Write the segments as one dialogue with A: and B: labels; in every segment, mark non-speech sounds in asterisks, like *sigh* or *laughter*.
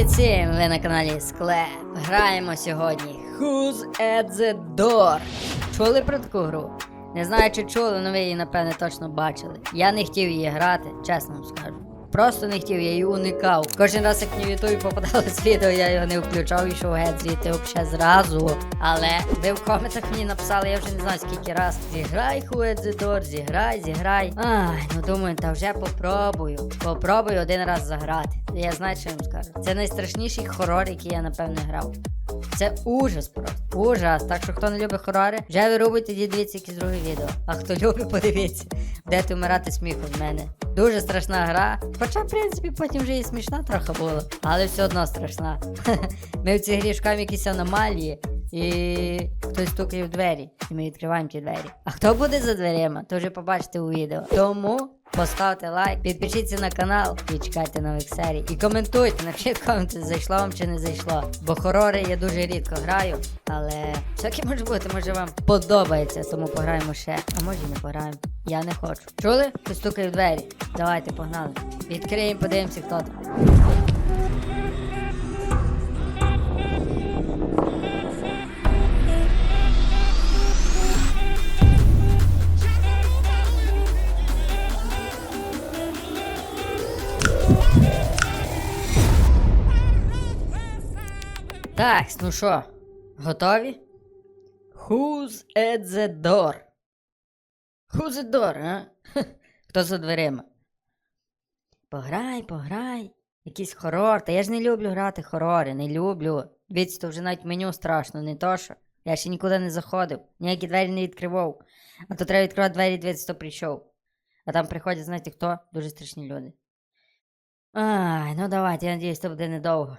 A: Привіт всім! Ви на каналі Склеп. Граємо сьогодні Who's at the Door. Чули про таку гру? Не знаю, чи чули, але ви її напевне точно бачили. Я не хотів її грати, чесно вам скажу. Просто не хотів, я її уникав. Кожен раз, як мені в ютубі попадалось *laughs* відео, я його не включав і йшов геть звідти взагалі зразу. Але ви в коментах мені написали, я вже не знаю скільки раз. Зіграй Door, зіграй, зіграй. Ай, ну думаю, та вже попробую. Попробую один раз заграти. Я знаю, що я вам скажу. Це найстрашніший хорор, який я напевне грав. Це ужас просто. Ужас. Так що хто не любить хорори, вже вирубуйте тоді дивіться якісь друге відео. А хто любить, подивіться. Будете вмирати сміху в мене. Дуже страшна гра. Хоча, в принципі, потім вже і смішна трохи було. Але все одно страшна. *laughs* Ми в цій грі шукаємо якісь аномалії. І хтось стукає в двері, і ми відкриваємо ті двері. А хто буде за дверима, то вже побачите у відео. Тому поставте лайк, підпишіться на канал і чекайте нових серій. І коментуйте, напишіть коменти, зайшло вам чи не зайшло. Бо хорори я дуже рідко граю, але всяке може бути, може вам подобається, тому пограємо ще. А може і не пограємо. Я не хочу. Чули? Постукаю в двері. Давайте, погнали. Відкриємо, подивимося, хто там. Так, ну що, готові? Who's at the door? Who's at the door, а? *laughs* Хто за дверима? Пограй, пограй. Якийсь хорор. Та я ж не люблю грати хорори, не люблю. Дивіться, то вже навіть меню страшно, не то що. Я ще нікуди не заходив, ніякі двері не відкривав. А то треба відкривати двері, дивитися, хто прийшов. А там приходять, знаєте хто? Дуже страшні люди. Ай, ну давайте, я надіюсь, це буде недовго.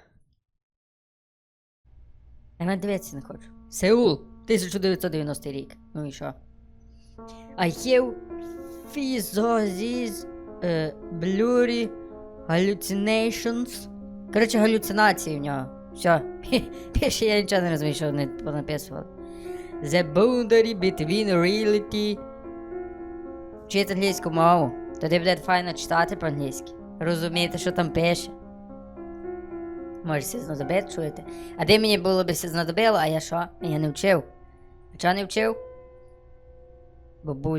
A: Навіть не хочу. Сеул, 1990 рік. Ну і що? I have physios, uh, blurry hallucinations. Коротше, галюцинації в нього. Все. *laughs* Більше я нічого не розумію, що вони понаписували. The boundary between reality. Вчити англійську мову. Тоді буде файно читати по-англійськи. Розумієте, що там пише. Може, все знадобить, чуєте? А де мені було б все знадобило, а я що? Я не вчив. А чого не вчив? Бо.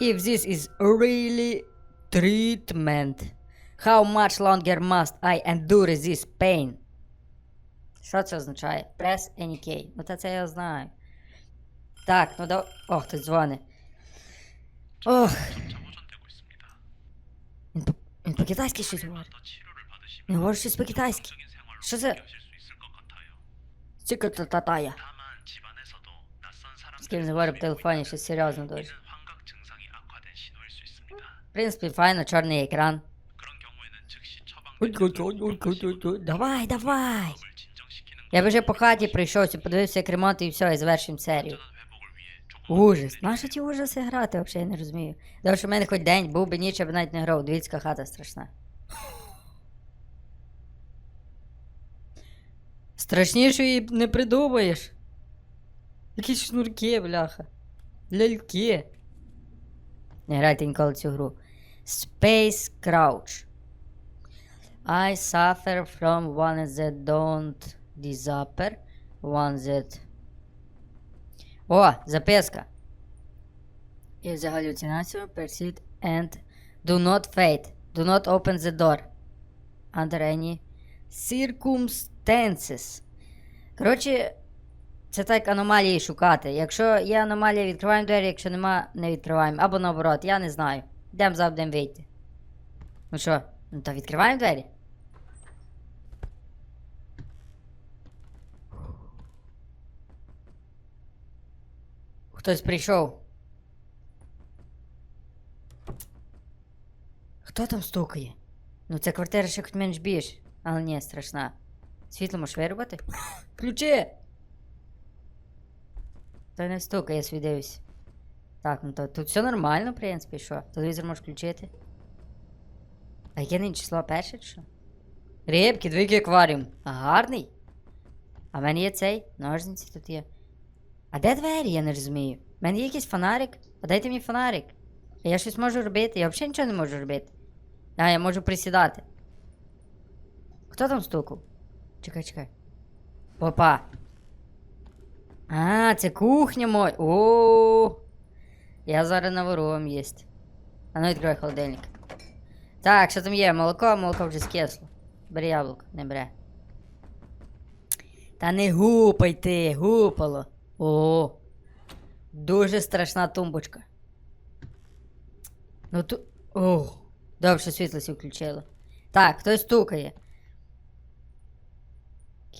A: If this is really treatment, how much longer must I endure this pain? Що це означає? Press any key. Ну та це я знаю. Так, ну да. Ох, тут дзвони. Ох по-китайськи щось говорить. Не говорить щось по-китайськи. Що це?
B: Ціката татая.
A: З ким говорю в телефоні, щось серйозно дуже. В принципі, файно, чорний екран. Давай, давай. Я вже по хаті прийшовся, подивився як ремонт і все, і завершимо серію. Ужас. Нащо ті ужаси грати, взагалі я не розумію. Тому що в мене хоч день, був би ніч, я б навіть не грав. Дивіться, хата страшна. Страшнішої не придумаєш. Якісь шнурки, бляха. Ляльки. Не грайте ніколи цю гру. Space Crouch. I suffer from one that don't disappear. One that о, записка. If the hallucination persist and do not fade, do not open the door under any circumstances. Коротше, це так аномалії шукати. Якщо є аномалія, відкриваємо двері, якщо нема, не відкриваємо. Або наоборот, я не знаю. Йдемо за будемо вийти. Ну що, ну то відкриваємо двері? Хтось прийшов. Хто там стукає? Ну це квартира ще хоч менш більш, але ні, страшна. Світло можеш вирубати? Ключі! Той не стукає, я свій. Так, ну то тут все нормально, в принципі, що? Телевізор можеш включити. А яке нині число перше чи що? Рибки, двійки акваріум. А гарний? А в мене є цей, ножниці тут є. А де двері, я не розумію. У мене є якийсь фонарик. А дайте мені фонарик. Я щось можу робити. Я взагалі нічого не можу робити. А, я можу присідати. Хто там стукав? Чекай, чекай. Опа. А, це кухня моя. О. Я зараз навору вам їсть. А ну відкривай холодильник. Так, що там є? Молоко, молоко вже скисло. Бери яблуко, не бере. Та не гупай ти, гупало. О. Дуже страшна тумбочка. Ну тут. О. Добре, що світло сі включило. Так, хтось стукає.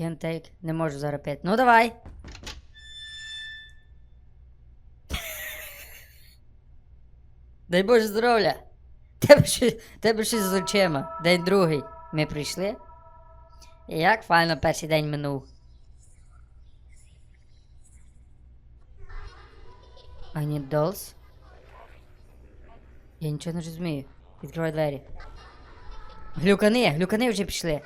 A: Can't take. Не можу зараз пити. Ну давай. Дай Боже здоров'я. Тебе щось, тебе щось з очима. День другий. Ми прийшли. Як файно перший день минув. I need dolls. Я нічого не розумію. Відкривай двері. Глюкани, глюкани вже пішли.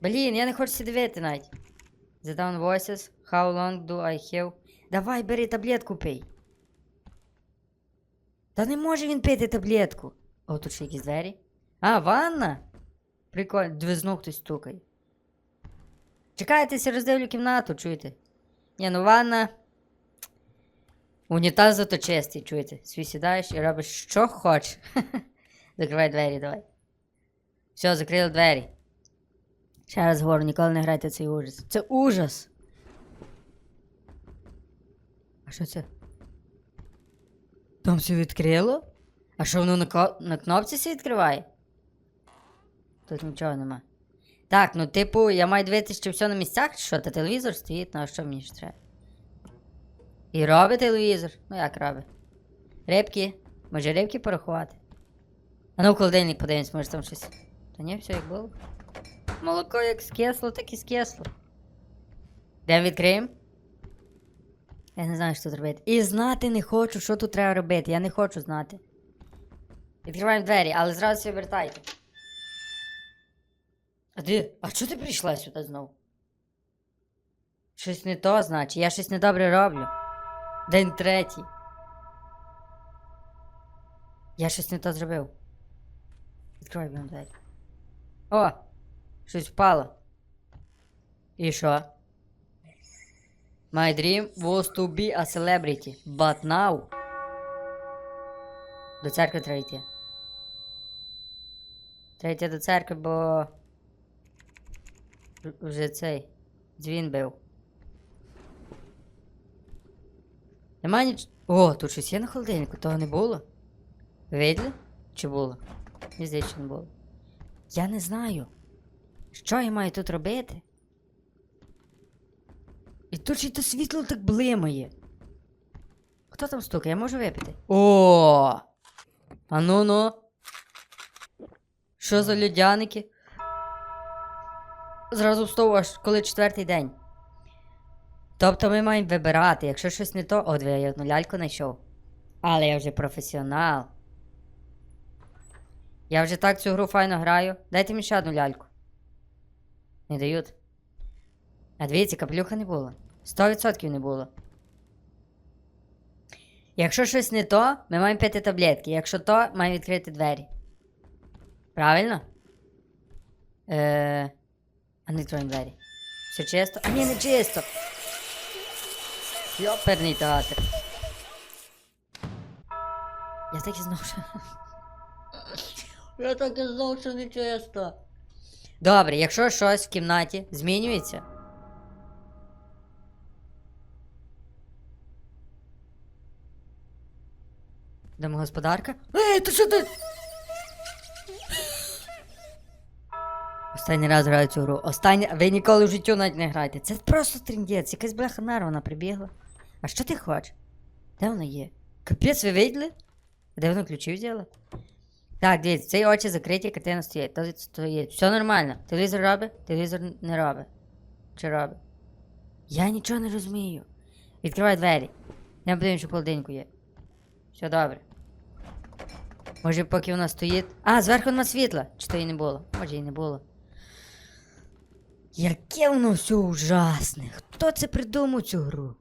A: Блін, я не хочу сі дивити навіть. The down voices. How long do I have? Давай, бери таблетку пий. Та не може він пити таблетку. О, тут ще якісь двері. А, ванна? Прикольно, двизну хтось стукає. Чекайтеся, роздивлю кімнату, чуєте? Ні, ну ванна. Унітаз зато чистий, чуєте? Свій сідаєш і робиш що хочеш. *laughs* Закривай двері, давай. Все, закрили двері. Ще раз говорю, ніколи не грайте цей ужас. Це ужас. А що це? Там все відкрило? А що воно на, на кнопці все відкриває? Тут нічого нема. Так, ну типу, я маю дивитися, чи все на місцях, що, та телевізор стоїть, ну а що мені ж треба? І робить телевізор? Ну як робить? Рибки. Може рибки порахувати? А ну в холодильник подивимось, може там щось. Та ні, все як було. Молоко як скисло, так і скисло. Де відкриємо? Я не знаю, що тут робити. І знати не хочу, що тут треба робити. Я не хочу знати. Відкриваємо двері, але зразу всі вертайте. А ти? А чого ти прийшла сюди знову? Щось не то, значить. Я щось недобре роблю. День третій. Я щось не то зробив. Відкривай блін, двері. О! Щось впало. І що? My dream was to be a celebrity, but now. До церкви треба йти. Треба йти до церкви, бо. Вже цей. Дзвін бив. Нема ніч. О, тут щось є на холодильнику, того не було. Ви? Чи було? Мені здається, не було. Я не знаю. Що я маю тут робити? І тут ще й то світло так блимає. Хто там стукає? Я можу випити? О! А ну ну. Що за людяники? Зразу встав аж коли четвертий день. Тобто ми маємо вибирати, якщо щось не то. О, диви, я одну ляльку знайшов. Але я вже професіонал. Я вже так цю гру файно граю. Дайте мені ще одну ляльку. Не дають. А дивіться, капелюха не було. 100% не було. Якщо щось не то, ми маємо пити таблетки. Якщо то, маємо відкрити двері. Правильно? Е... А не відкроємо двері. Все чисто? А ні, не чисто. Йоперний театр. Я так і знав, що. Я так і знав, що не чисто. Добре, якщо щось в кімнаті змінюється. Домогосподарка? Ей, ти що ти? Останній раз граю цю гру. Останній... Ви ніколи в життю навіть не граєте. Це просто трендець, якась бляха нарвана прибігла. А що ти хочеш? Де вона є? Капець, ви виділи? Де вона ключі взяла? Так, дивіться, цей очі закриті, картина стоїть. То стоїть. Все нормально. Телевізор робить, телевізор не робить. Чи робить? Я нічого не розумію. Відкривай двері. Я подивимось, що холодильнику є. Все добре. Може, поки вона стоїть. А, зверху нема світла. Чи то і не було? Може, і не було. Яке воно все ужасне. Хто це придумав цю гру?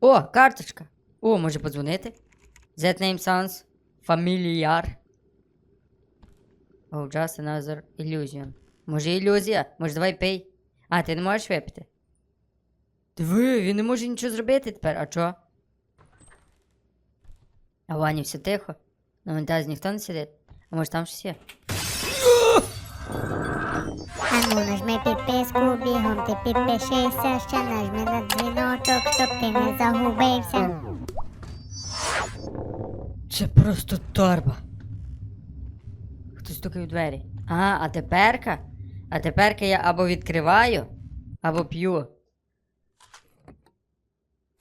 A: О, карточка. О, може подзвонити? That name sounds familiar. Oh, just another illusion. Може ілюзія? Може давай пий? А, ти не можеш випити? Диви, він не може нічого зробити тепер, а чо? А в ванні все тихо. На вантазі ніхто не сидить. А може там щось є?
C: Ану, нажми підписку, бігом ти підпишися, ще нажми на дзвіночок, щоб ти не загубився.
A: Це просто торба. Хтось стукає в двері. А, а теперка? А теперка я або відкриваю, або п'ю.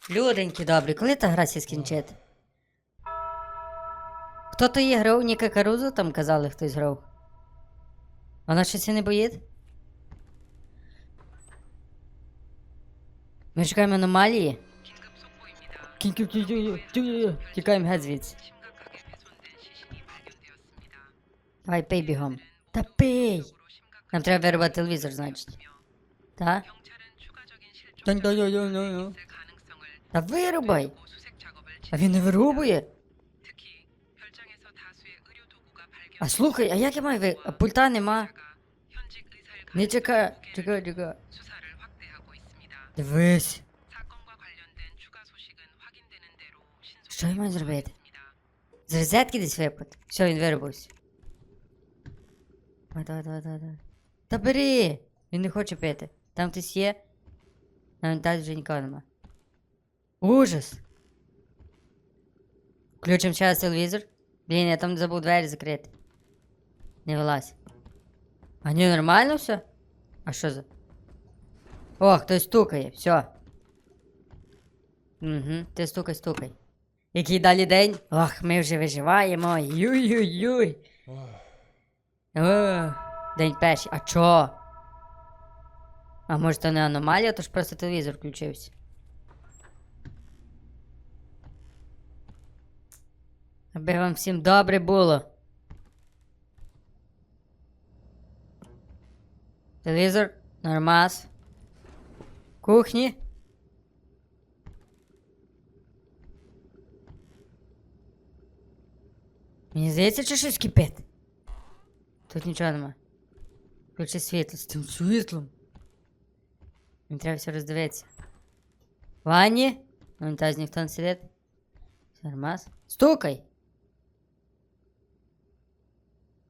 A: Люденькі добрі, коли та гра сі скінчити? Хто то є грав? Ніка Карузо там казали, хтось грав. Вона щось і не боїть? Ми чекаємо аномалії. Тікаємо геть звідси. Давай пий бігом. Та пий! Нам треба вирубати телевізор, значить. Та? Та вирубай! А він не вирубує? А слухай, а як я маю ви? А пульта нема. Не чекай, чекай, чекай. Дивись. Що я маю зробити? З розетки десь випад. Все, він виробився. Давай, давай, давай, давай, давай. Та бери! Він не хоче пити. Там хтось є. На вантажі вже нікого нема. Ужас! Включимо ще раз телевізор. Блін, я там забув двері закрити. Не вилазь. А ні, нормально все? А що за? О, хтось стукає, все. Угу, ти стукай, стукай. Який далі день? Ох, ми вже виживаємо. Юй-юй-юй. День перший. А чо? А може то не аномалія, то ж просто телевізор включився. Аби вам всім добре було. Телевізор, нормас. Кухні. Мені здається, чи щось кипить. Тут нічого нема. Включи світло з тим світлом. Мені треба все роздивитися. В Ванні? На унітазі ніхто не сидить. Все нормас. Стукай!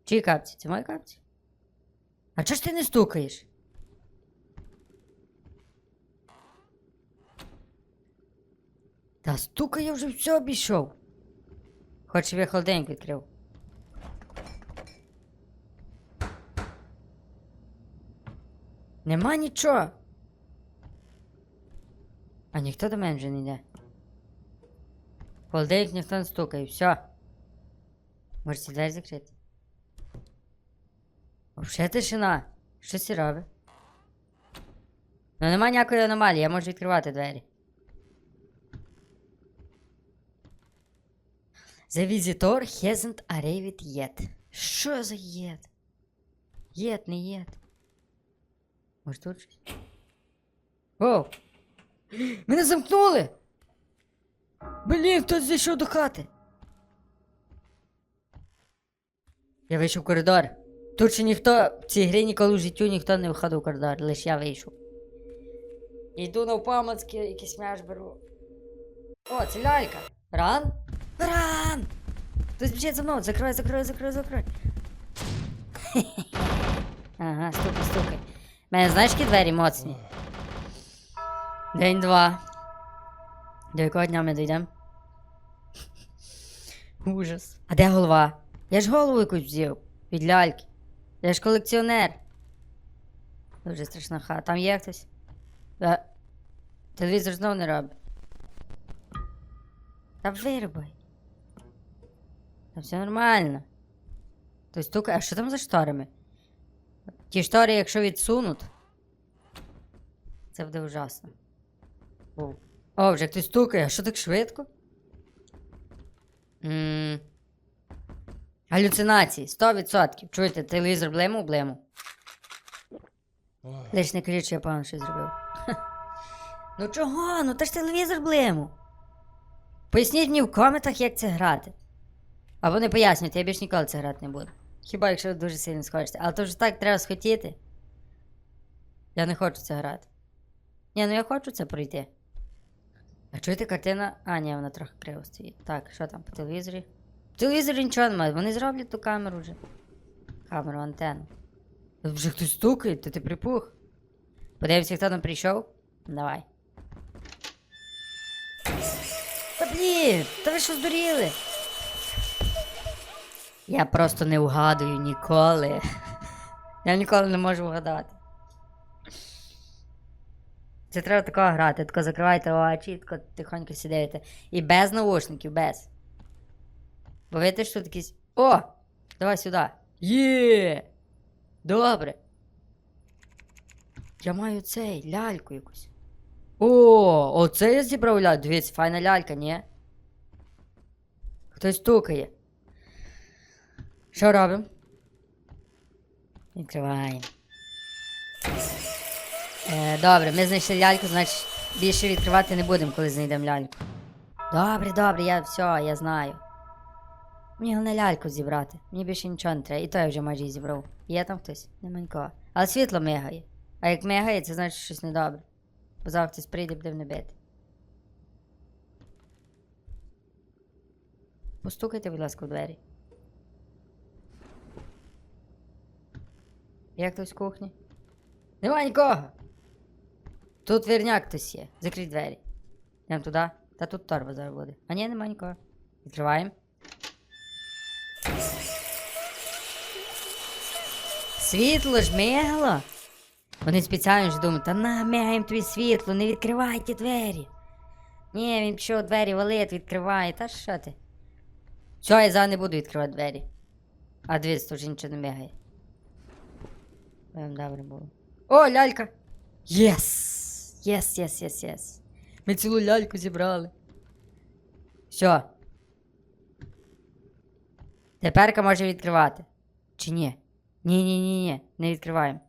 A: Чиї капці? Це мої капці? А чого ж ти не стукаєш? Та стукай, я вже все обійшов. Хоч я холодильник відкрив. Нема нічого. А ніхто до мене вже не йде. Холодильник ніхто не стукає, все. Може ці двері закрити? Взагалі тишина. Щось і робить. Ну нема ніякої аномалії, я можу відкривати двері. The visitor hasn't arrived yet. Що за єд? Єд, не єд. Може тут щось? Оу! Мене замкнули! Блін, хтось зайшов до хати. Я вийшов в коридор. Тут ще ніхто в цій грі ніколи в життю ніхто не виходив в коридор, лише я вийшов. Йду навпомацьки, якийсь м'яч беру. О, це лялька. Ран? Ран! Хтось біжить за мною, закрой, закрой, закрой, закрой. *laughs* ага, стукай, стукай. Мене знаєш, які двері моцні? День два. До якого дня ми дійдемо? *laughs* Ужас. А де голова? Я ж голову якусь взяв. Від ляльки. Я ж колекціонер. Дуже страшна хата. Там є хтось? Е, Телевізор знов не робить. Та вирубай. Та все нормально. Той стукає, а що там за шторами? Ті штори, якщо відсунуть. Це буде ужасно. О, О вже хтось стукає, а що так швидко? Ммм. Галюцинації, 100%. Чуєте, телевізор блиму, блиму. Лиш не кричи, я певно щось зробив. ну чого? Ну та ж телевізор блиму. Поясніть мені в коментах, як це грати. Або не пояснюйте, я більш ніколи це грати не буду. Хіба якщо ви дуже сильно схочете. Але то ж так треба схотіти. Я не хочу це грати. Ні, ну я хочу це пройти. А чуєте, картина. А, ні, вона трохи криво стоїть. Так, що там по телевізорі? По телевізорі нічого немає, вони зроблять ту камеру вже. Камеру, антенну. Тут вже хтось стукає, то ти припух. Подивимося, хто там прийшов. Давай. Та блін, та ви що здуріли? Я просто не вгадую ніколи. *laughs* Я ніколи не можу вгадати. Це треба такого грати, тако закривайте очі, тако тихонько сидите. І без наушників, без. Бо видите, що тут. О! Давай сюди. Є! Добре. Я маю цей, ляльку якусь. О, оце я зібрав ляльку. Дивіться, файна лялька, ні? Хтось стукає. Що робимо? Відкриваємо. Е, добре, ми знайшли ляльку, значить більше відкривати не будемо, коли знайдемо ляльку. Добре, добре, я все, я знаю. Мені головне ляльку зібрати. Мені більше нічого не треба. І то я вже майже зібрав. Є там хтось? Нема нікого. Але світло мигає. А як мигає, це значить щось недобре. Бо завтра хтось прийде, буде мене бити. Постукайте, будь ласка, в двері. Як хтось в кухні? Нема нікого. Тут вірняк хтось є. Закрий двері. Йдемо туди. Та тут торба зараз буде. А ні, нема нікого. Відкриваємо. Світло ж мигло. Вони спеціально ж думають, та на, мигаємо тобі світло, не відкривайте двері. Ні, він пішов двері валить, відкриває. Та що ти? Все, я зараз не буду відкривати двері. А дивись, тут вже нічого не мигає. Прям добре було. О, лялька! Єс! Єс, єс, єс, єс. Ми цілу ляльку зібрали. Все. Теперка може відкривати. Чи ні? Ні, ні, ні, ні, не відкриваємо.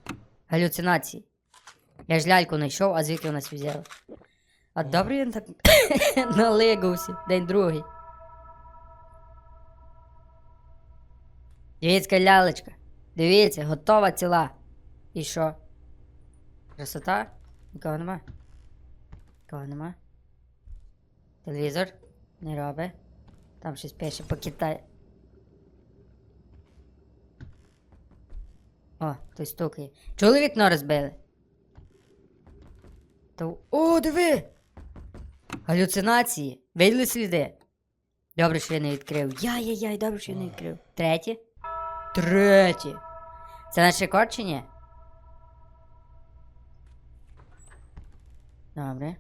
A: Галюцинації. Я ж ляльку знайшов, а звідки вона взяла? А добре він так налигався. День другий. Дивіться, лялечка. Дивіться, готова ціла. І що? Красота? Нікого нема? Нікого нема? Телевізор? Не робить. Там щось пише по Китаю. О, хтось стукає. Чули вікно розбили? То... О, диви! Галюцинації. Виділи сліди? Добре, що я не відкрив. Яй-яй-яй, добре, що я не відкрив. Третє? Третє. Це наш рекорд чи ні? Добре.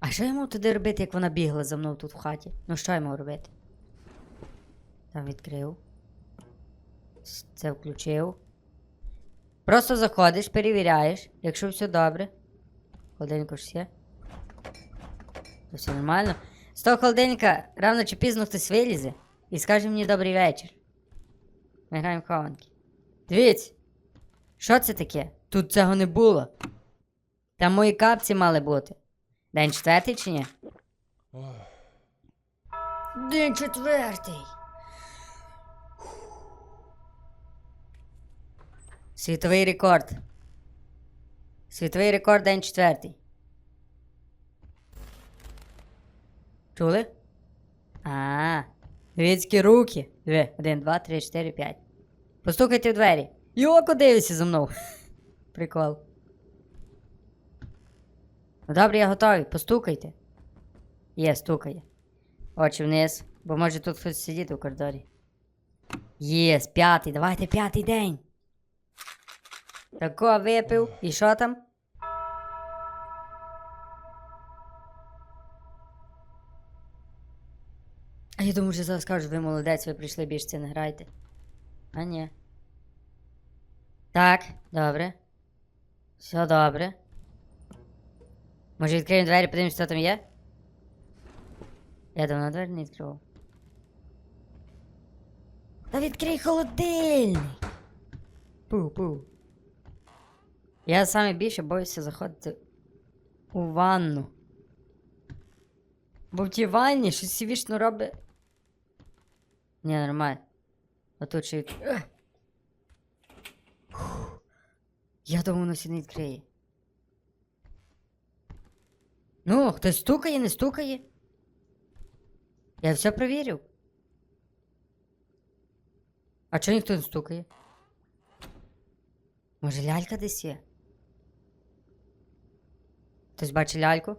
A: А що я мав туди робити, як вона бігла за мною тут в хаті? Ну що я мав робити? Там відкрив. Це включив. Просто заходиш, перевіряєш, якщо все добре. Холодильник ж є. То все нормально. З того холодильника рано чи пізно хтось вилізе і скаже мені добрий вечір. Ми граємо в хованки. Дивіться, що це таке? Тут цього не було. Там мої капці мали бути. День четвертий чи ні? День четвертий. Світовий рекорд. Світовий рекорд день четвертий. Чули? А, Дивіться руки. Диви, один, два, три, чотири, п'ять. Постукайте в двері. Йоко дивиться за мною. *laughs* Прикол. Ну добре, я готовий. Постукайте. Є, стукає. Очі вниз. Бо може тут хтось сидить у коридорі. Єс, п'ятий, давайте п'ятий день. Тако випив. І що там? А я думаю, що зараз скажуть, ви молодець, ви прийшли більше не грайте. А ні. Так, добре. Все добре. Може відкриємо двері, подивимось, що там є? Я давно двері не відкривав. Та відкрий холодильник! Пу-пу. Я саме більше боюся заходити у ванну. Бо в тій ванні щось вічно робить. Ні, нормально. Отут ще від... Я думав, воно сюди не відкриє. Ну, хтось стукає, не стукає. Я все перевірив. А чого ніхто не стукає? Може, лялька десь є? Хтось бачить ляльку?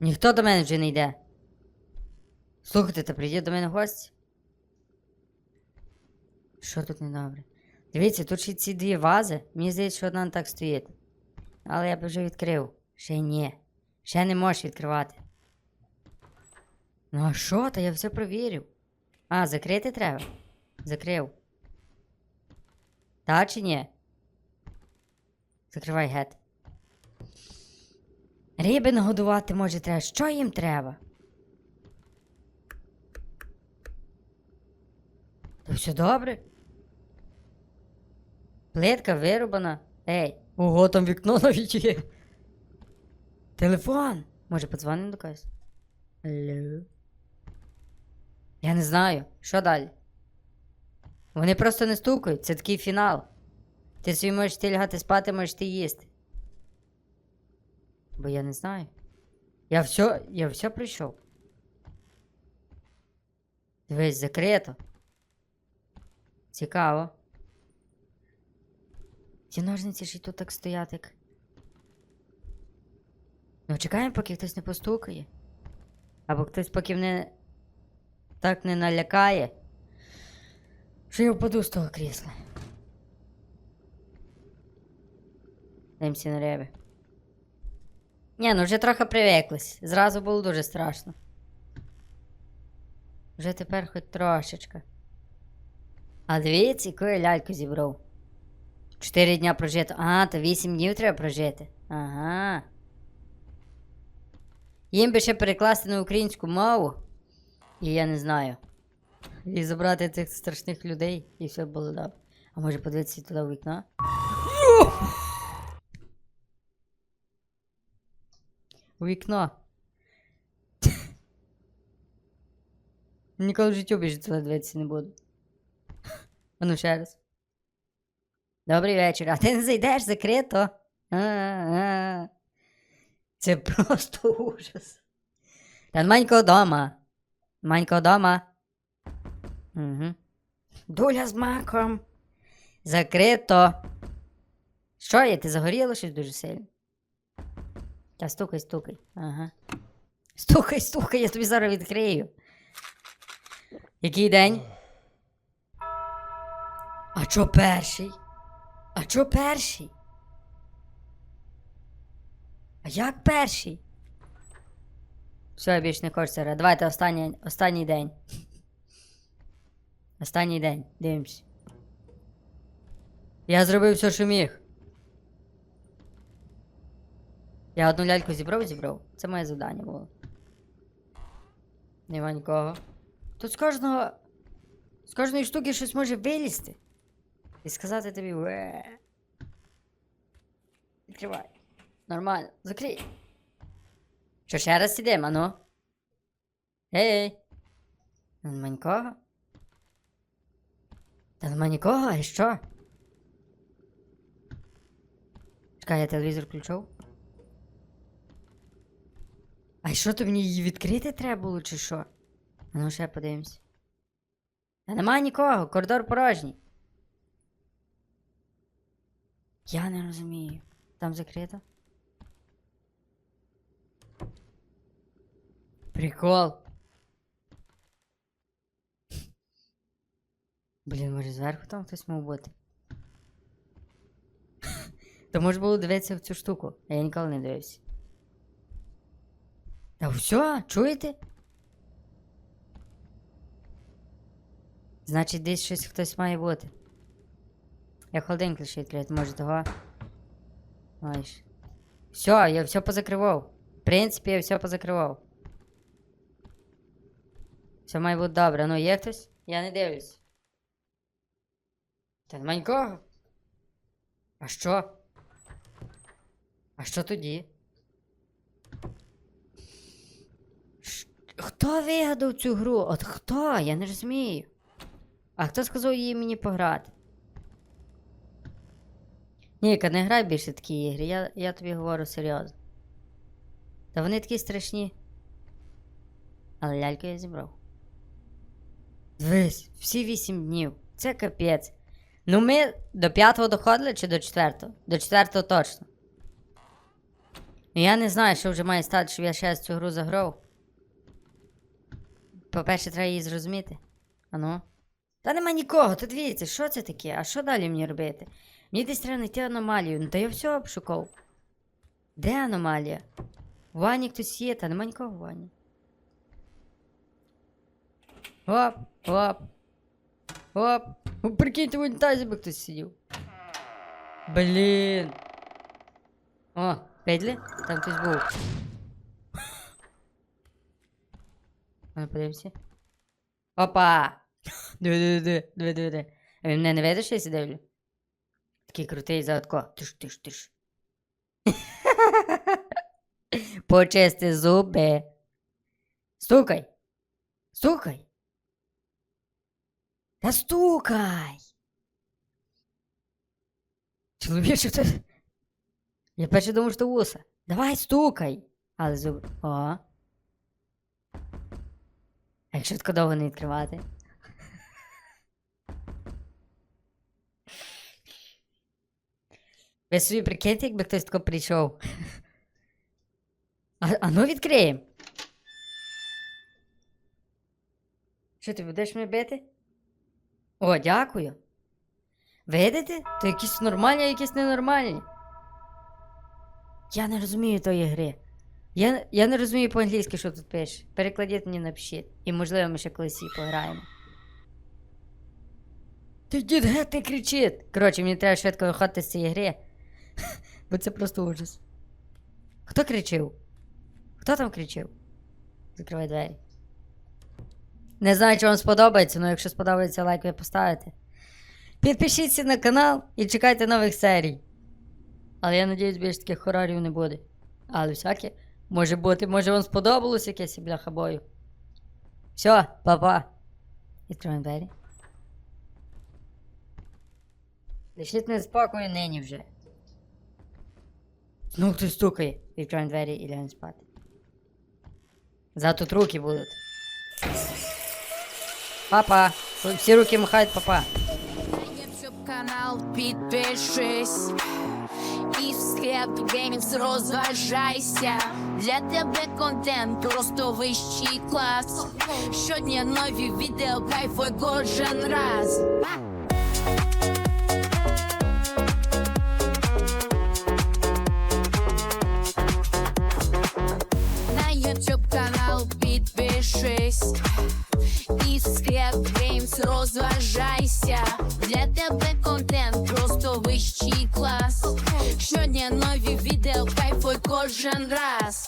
A: Ніхто до мене вже не йде. Слухайте, та прийдіть до мене в гості. Що тут недобре? Дивіться, тут ще ці дві вази. Мені здається, що одна не так стоїть. Але я б вже відкрив. Ще ні. Ще не можеш відкривати. Ну а що? Та я все провірив. А, закрити треба? Закрив. Та чи ні? Закривай гет. Риби нагодувати може треба. Що їм треба? То все добре? Плитка вирубана. Ей, ого, там вікно навіть є. Телефон. Може, подзвонимо до когось? Я не знаю. Що далі? Вони просто не стукають, це такий фінал. Ти собі можеш ти лягати спати, можеш ти їсти. Бо я не знаю. Я все, я все прийшов. Дивись, закрито. Цікаво. Ці ножниці ж і тут так стоять, як. Ну, чекаємо, поки хтось не постукає. Або хтось поки мене так не налякає. Що я впаду з того крісла. Дивимося на риби. Ні, ну вже трохи привиклись. Зразу було дуже страшно. Вже тепер хоч трошечка. А дивіться, яку я ляльку зібрав. Чотири дня прожито. А, то вісім днів треба прожити. Ага. Їм би ще перекласти на українську мову. І я не знаю. І забрати цих страшних людей, і все було добре. А може подивитися туди в вікно. Ніколи в житті більше туди дивитися не буду. А ну ще раз. Добрий вечір. А ти не зайдеш закрито? А-а-а. Це просто ужас. Та манько дома. Манько дома. Угу. Дуля з маком. Закрито. Що є? Ти загоріло щось дуже сильно? Та стукай, стукай. Ага. Стукай, стукай, я тобі зараз відкрию. Який день? А чо перший? А чо перший? А як перший? Все, я більше не хочу. Давайте останній, останній день. Останній день. Дивимось. Я зробив все, що міг. Я одну ляльку зібрав, зібрав. Це моє завдання було. Нема нікого. Тут з кожного. З кожної штуки щось може вилізти. І сказати тобі «Уе». Відкривай. Нормально. Закрий. Що ще раз сидимо, а ну? Ей. Нема нікого? Та нема нікого, а що? Чекай, я телевізор включив. А що то мені її відкрити треба було, чи що? Ну ще подивимось. Та нема нікого, коридор порожній. Я не розумію. Там закрито? Прикол. Блін, може зверху там хтось мав бути. *laughs* То може було дивитися в цю штуку, а я ніколи не дивився. Та все, чуєте? Значить, десь щось хтось має бути. Я холодильник лише відкрити, може того. Маєш. Все, я все позакривав. В принципі, я все позакривав. Все має бути добре. Ну, є хтось? Я не дивлюсь. Та нема нікого. А що? А що тоді? Ш- Хто вигадав цю гру? От хто? Я не розумію. А хто сказав її мені пограти? Ніка, не грай більше такі ігри, я, я тобі говорю серйозно. Та вони такі страшні. Але ляльку я зібрав. Дивись, всі вісім днів. Це капець. Ну ми до п'ятого доходили чи до четвертого? До четвертого точно. Я не знаю, що вже має стати, щоб я ще цю гру заграв. По-перше, треба її зрозуміти. Ану. Та нема нікого, то дивіться, що це таке? А що далі мені робити? Мені десь треба знайти аномалію. Ну та я все обшукав. Де аномалія? В ванні хтось є, та нема нікого в ванні. Оп, оп. Оп. Ну, прикиньте, в унітазі би хтось сидів. Блін. О, Педлі? Там хтось був. *laughs* Ну подивимося. Опа! Диви, диви, диви, диви, диви. А мене не видиш, я сидивлю? Такий крутий задко. Тиш, тиш, тиш. *laughs* Почисти зуби. Стукай. Стукай. Та стукай. Чоловіче, це... Я перше думав, що вуса. Давай стукай. Але зуби. О. А якщо тако довго не відкривати? Ви собі прикиньте, якби хтось тако прийшов. А, а ну відкриємо. Що ти будеш мене бити? О, дякую. Видите? То якісь нормальні, а якісь ненормальні. Я не розумію тої гри. Я, я не розумію по-англійськи, що тут пише. Перекладіть мені напишіть. І можливо ми ще колись її пограємо. Ти дід геть кричить. Коротше, мені треба швидко виходити з цієї гри. Бо це просто ужас. Хто кричив? Хто там кричив? Закривай двері. Не знаю, чи вам сподобається, але якщо сподобається, лайк ви поставите. Підпишіться на канал і чекайте нових серій. Але я надіюсь, більше таких хорорів не буде. Але всяке може бути, може вам сподобалось якесь бляха бою. Все, па-па. Відкриваємо двері. Лишіть не спокою нині вже. Знов хтось стукає. Відкриваємо двері і лягаємо спати. Зато тут руки будуть. Папа. Всі руки махають папа.
D: Канал підпишись і в склеп геймінг розважайся. Для тебе контент просто вищий клас. Щодня нові відео, кайфуй кожен раз. Вищий клас.